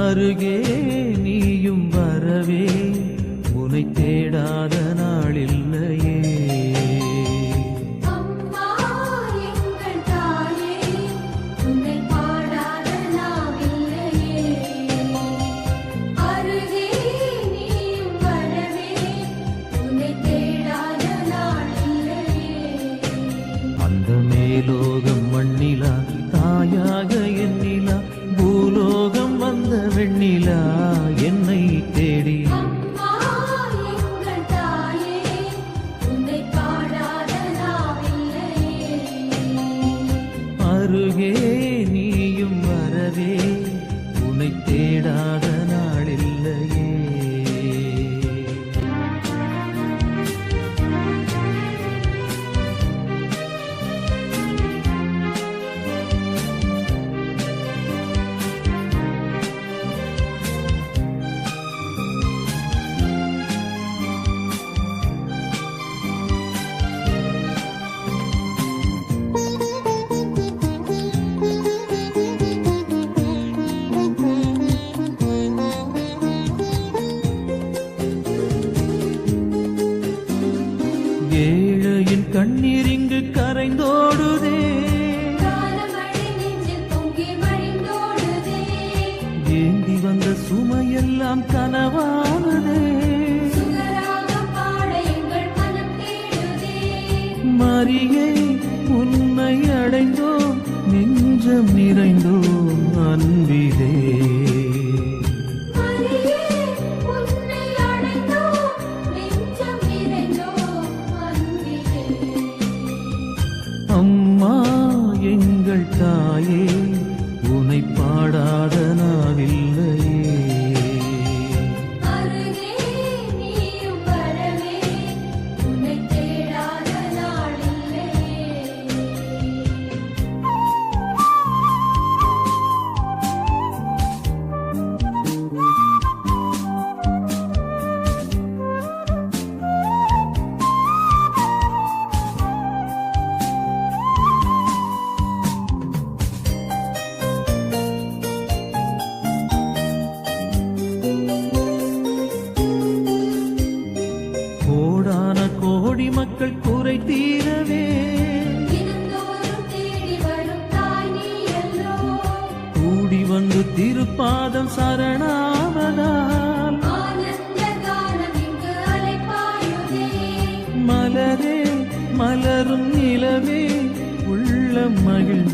அருகே நீயும் வரவே உனை தேடாத நாளில்லையே. மேலோகம் மண்ணிலா தாயாக அருகே நீயும் இங்கு கரைந்தோடுதே. ஏந்தி வந்த சுமையெல்லாம் கனவானதே. மரியே உன்னை அடைந்தோம் நெஞ்சம் நிறைந்தோம் அன்பிலே கோடி மக்கள் குறை தீரவே. கூடி வந்து திருப்பாதம் சரணாவதால் மலரே மலரும் நிலவே உள்ளம் மகிழ்ந்தோம்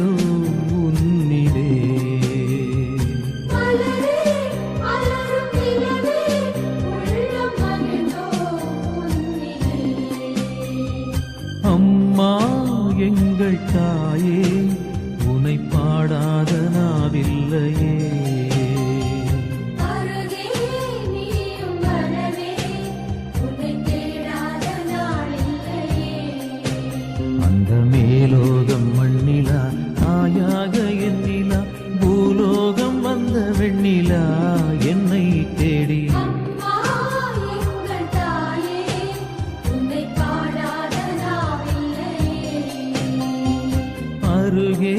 மேலோகம் மண்ணிலா தாயாக எண்ணிலா பூலோகம் வந்த வெண்ணிலா என்னை தேடி. அருகே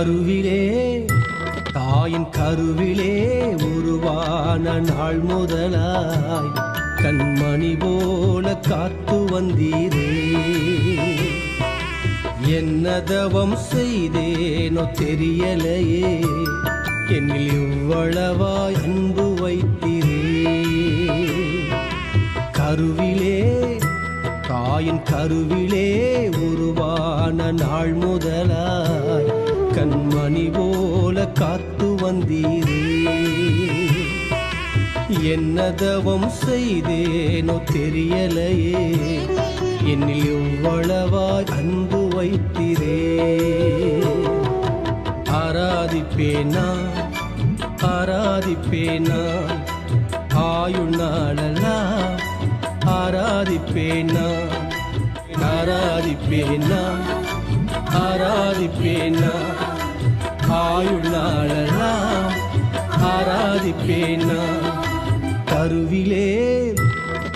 கருவிலே தாயின் கருவிலே உருவான நாள் முதலாய் கண்மணி போல காத்து வந்தீரே. என்ன தவம் செய்தேனோ தெரியலையே என்னில் இவ்வளவாய் அன்பு வைத்தீரே. கருவிலே தாயின் கருவிலே உருவான நாள் முதலாய் கண்மணி போல காத்து வந்தீரே. என்ன தவம் செய்தேனோ தெரியலையே. என்னில் எவ்வளவாய் அன்பு வைத்திரே. ஆராதிப்பேனா? ஆராதிப்பேனா? ஆயுள் நாளெல்லாம் ஆராதிப்பேனா? ஆராதிப்பேனா? ஆராதிப்பேனா? ஆயுள்ளாளெல்லாம் ஆராதிப்பேனா? கருவிலே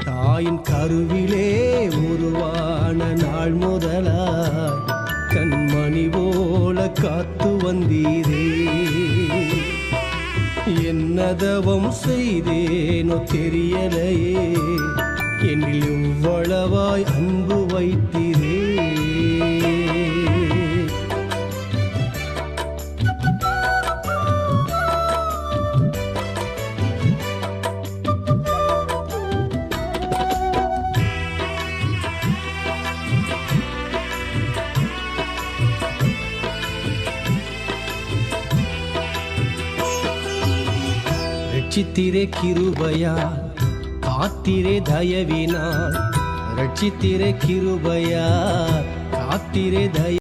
தாயின் கருவிலே உருவான நாள் முதலாய் கண்மணி போல காத்து வந்தீரே. என்னதவம் செய்தேனோ தெரியலையே. என்னில் ரட்சித்திரே கிருபையா காத்திரே தயவினால் ரட்சித்திரே கிருபையா காத்திரே தய